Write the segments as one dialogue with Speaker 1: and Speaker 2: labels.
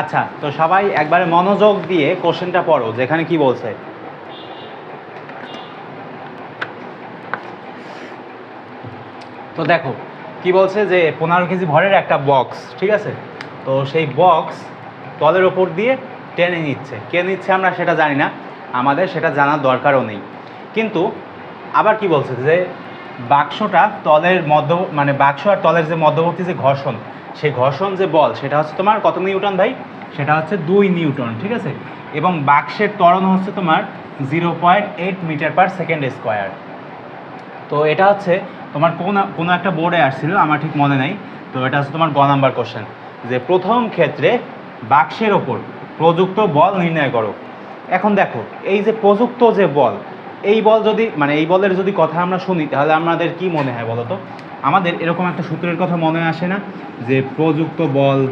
Speaker 1: আচ্ছা তো সবাই একবারে মনোযোগ দিয়ে কোশ্চেনটা পড়ো, যেখানে কি বলছে। তো দেখো, কি বলছে যে পনেরো কেজি ভরের একটা বক্স ঠিক আছে? তো সেই বক্স তলের ওপর দিয়ে টেনে নিচ্ছে। কে নিচ্ছে আমরা সেটা জানি না, আমাদের সেটা জানার দরকারও নেই। কিন্তু আবার কি বলছে যে, বাক্সটা তলের মধ্য মানে বাক্স আর তলের যে মধ্যবর্তী যে ঘর্ষণ সেই ঘর্ষণ যে বল, সেটা হচ্ছে তোমার কত নিউটন ভাই? সেটা হচ্ছে দুই নিউটন, ঠিক আছে? এবং বাক্সের ত্বরণ হচ্ছে তোমার zero point eight metre per second square. তো এটা হচ্ছে তোমার কোন, কোনো একটা বোর্ডে আসছিল, আমার ঠিক মনে নেই, তো এটা হচ্ছে তোমার গ নাম্বার কোশ্চেন যে প্রথম ক্ষেত্রে বাক্সের ওপর প্রযুক্ত বল নির্ণয় করো। এখন দেখো, এই যে প্রযুক্ত যে বল, এই বল যদি মানে এই বলের যদি কথা আমরা শুনি, তাহলে আমাদের কি মনে হয় বলো তো আমাদের এরকম একটা সূত্রের কথা মনে আসে না যে প্রযুক্ত বল।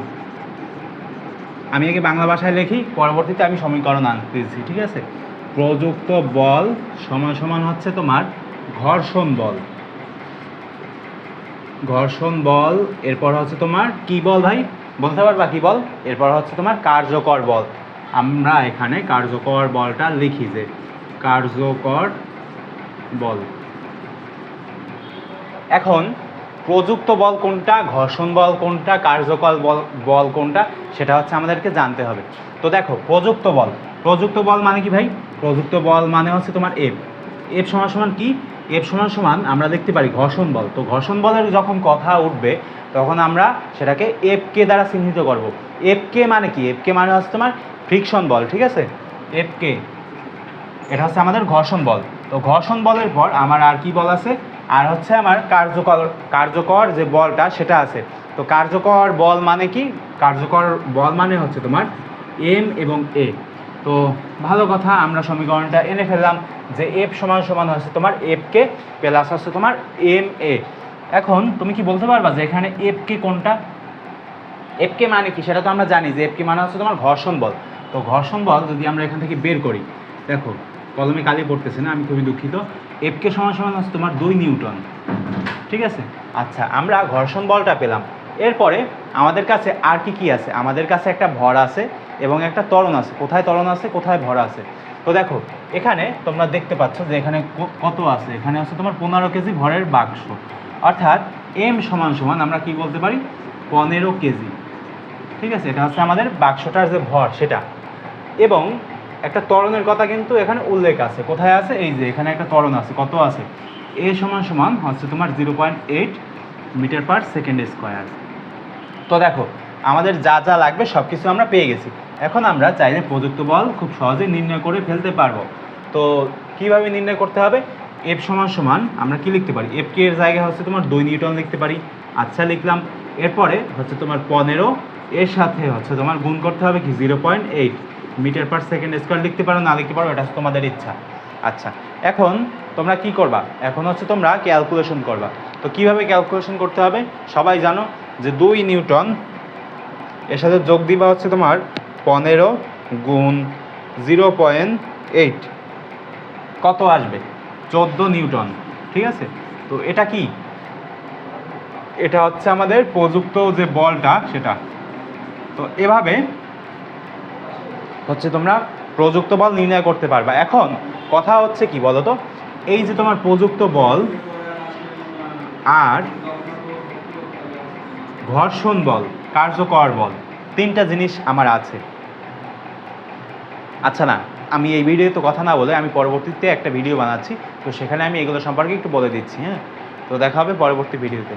Speaker 1: আমি আগে বাংলা ভাষায় লিখি, পরবর্তীতে আমি সমীকরণ আনতেছি ঠিক আছে? প্রযুক্ত বল সমান সমান হচ্ছে তোমার ঘর্ষণ বল। ঘর্ষণ বল, এরপর হচ্ছে তোমার কি বল ভাই? বলতে পারবা কি বল? এরপর হচ্ছে তোমার কার্যকর বল। আমরা এখানে কার্যকর বলটা লিখি যে কার্যকর বল। এখন প্রযুক্ত বল কোনটা, ঘর্ষণ বল কোনটা কার্যকর বল বল কোনটা, সেটা হচ্ছে আমাদেরকে জানতে হবে। তো দেখো, প্রযুক্ত বল। প্রযুক্ত বল মানে কি ভাই? প্রযুক্ত বল মানে হচ্ছে তোমার এফ এফ সমান সমান কি? এফ সমান সমান আমরা দেখতে পারি ঘর্ষণ বল। তো ঘর্ষণ বলের যখন কথা উঠবে, তখন আমরা সেটাকে এফ কে দ্বারা চিহ্নিত করব। এফ কে মানে কি? এফ কে মানে হচ্ছে তোমার ফ্রিকশন বল, ঠিক আছে? এফ কে এটা হচ্ছে আমাদের ঘর্ষণ বল। তো ঘর্ষণ বলের পর আমার আর কি বল আছে? আর হচ্ছে আমার কার্যকর কার্যকর যে বলটা সেটা আছে। তো কার্যকর বল মানে কি? কার্যকর বল মানে হচ্ছে তোমার এম এবং এ তো ভালো কথা, আমরা সমীকরণটা এনে ফেললাম যে এফ সমান সমান হচ্ছে তোমার এফ কে প্লাস হচ্ছে তোমার এম এ এখন তুমি কি বলতে পারবা যে এখানে এফ কে কোনটা? এফ কে মানে কি? সেটা তো আমরা জানি যে এফ কে মানে হচ্ছে তোমার ঘর্ষণ বল। তো ঘর্ষণ বল যদি আমরা এখান থেকে বের করি, দেখো, কলমে কালি পড়তেছে না, আমি খুবই দুঃখিত। এফ কে সমান সমান হচ্ছে তোমার দুই নিউটন। ঠিক আছে? আচ্ছা আমরা ঘর্ষণ বলটা পেলাম। এরপরে আমাদের কাছে আর কি কি আছে? আমাদের কাছে একটা ভর আছে এবং একটা ত্বরণ আছে। কোথায় ত্বরণ আছে, কোথায় ভর আছে? তো দেখো, এখানে তোমরা দেখতে পাচ্ছ যে এখানে কত আছে? এখানে আছে তোমার পনেরো কেজি ভরের বাক্স। অর্থাৎ এম সমান সমান আমরা কি বলতে পারি? পনেরো কেজি। ঠিক আছে? এটা হচ্ছে আমাদের বাক্সটার যে ভর, সেটা। এবং একটা ত্বরণের কথা কিন্তু এখানে উল্লেখ আছে। কোথায় আছে? এই যে, এখানে একটা ত্বরণ আছে। কত আছে? এ সমান সমান হচ্ছে তোমার zero point eight metre per second square তো দেখো, আমাদের যা যা লাগবে সব কিছু আমরা পেয়ে গেছি। এখন আমরা চাইলে প্রযুক্ত বল খুব সহজেই নির্ণয় করে ফেলতে পারব। তো কীভাবে নির্ণয় করতে হবে? এফ সমান সমান আমরা কি লিখতে পারি? এফ কে এর জায়গায় হচ্ছে তোমার দুই নিউটন লিখতে পারি। আচ্ছা লিখলাম। এরপরে হচ্ছে তোমার পনেরো এর সাথে হচ্ছে তোমার গুণ করতে হবে কি? Zero point eight metre per second square লিখতে পারো, না লিখতে পারো, এটা তোমাদের ইচ্ছা। আচ্ছা এখন তোমরা কি করবা? এখন হচ্ছে তোমরা ক্যালকুলেশন করবা। তো কীভাবে ক্যালকুলেশন করতে হবে? সবাই জানো যে দুই নিউটন এর সাথে যোগ দিবা হচ্ছে তোমার পনেরো গুণ জিরো পয়েন্ট এইট। কত আসবে? চোদ্দ নিউটন, ঠিক আছে? তো এটা কি? এটা হচ্ছে আমাদের প্রযুক্ত যে বলটা, সেটা। তো এভাবে হচ্ছে তোমরা প্রযুক্ত বল নির্ণয় করতে পারবা। এখন কথা হচ্ছে কি বলো তো এই যে তোমার প্রযুক্ত বল আর ঘর্ষণ বল, কার্যকর বল, তিনটা জিনিস আমার আছে। আচ্ছা না, আমি এই ভিডিওতে কথা না বলে আমি পরবর্তীতে একটা ভিডিও বানাচ্ছি, তো সেখানে আমি এগুলো সম্পর্কে একটু বলে দিচ্ছি হ্যাঁ? তো দেখা হবে পরবর্তী ভিডিওতে